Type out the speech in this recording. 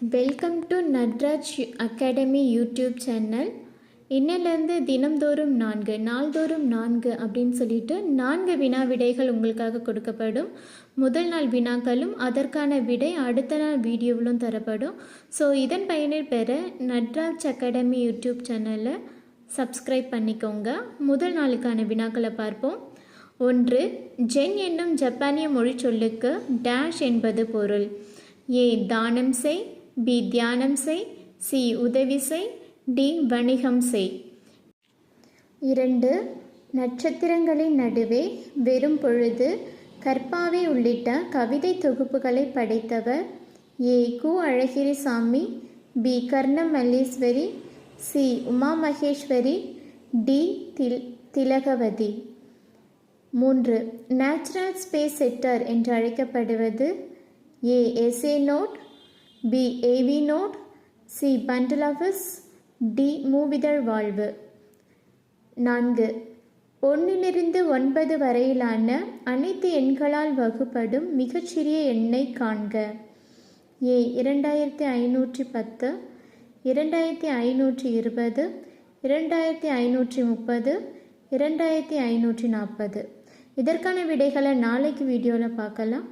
Welcome to Natraj academy YouTube channel இன்னிலேருந்து தினம்தோறும் நான்கு நாள்தோறும் நான்கு அப்படின்னு சொல்லிட்டு நான்கு வினா விடைகள் உங்களுக்காக கொடுக்கப்படும். முதல் நாள் வினாக்களும் அதற்கான விடை அடுத்த நாள் வீடியோவிலும் தரப்படும். ஸோ இதன் பயனை பெற நட்ராஜ் அகாடமி யூடியூப் சேனலை சப்ஸ்கிரைப் பண்ணிக்கோங்க. முதல் நாளுக்கான வினாக்களை பார்ப்போம். ஒன்று ஜென் என்னும் ஜப்பானிய மொழி சொல்லுக்கு டேஷ் என்பது பொருள். ஏ தானம் செய். பி தியானம் செய் சி உதவி செய் டி வணிகம் செய். இரண்டு நட்சத்திரங்களின் நடுவே வெறும் பொழுது கற்பாவை உள்ளிட்ட கவிதை தொகுப்புகளை படைத்தவர் ஏ கு Azhagirisamy B Karnam Malleswari C Uma Maheswari D தில் திலகவதி. மூன்று நேச்சுரல் ஸ்பேஸ் செட்டர் என்று அழைக்கப்படுவது A SA node B AV node C bundle of his D மூவிதழ் வாழ்வு நான்கு. ஒன்றிலிருந்து ஒன்பது வரையிலான அனைத்து எண்களால் வகுப்படும் மிகச்சிறிய எண்ணை காண்க. ஏ இரண்டாயிரத்தி ஐநூற்றி பத்து இரண்டாயிரத்தி ஐநூற்றி இருபது இரண்டாயிரத்தி ஐநூற்றி முப்பது இரண்டாயிரத்தி ஐநூற்றி நாற்பது. இதற்கான விடைகளை நாளைக்கு வீடியோவில் பார்க்கலாம்.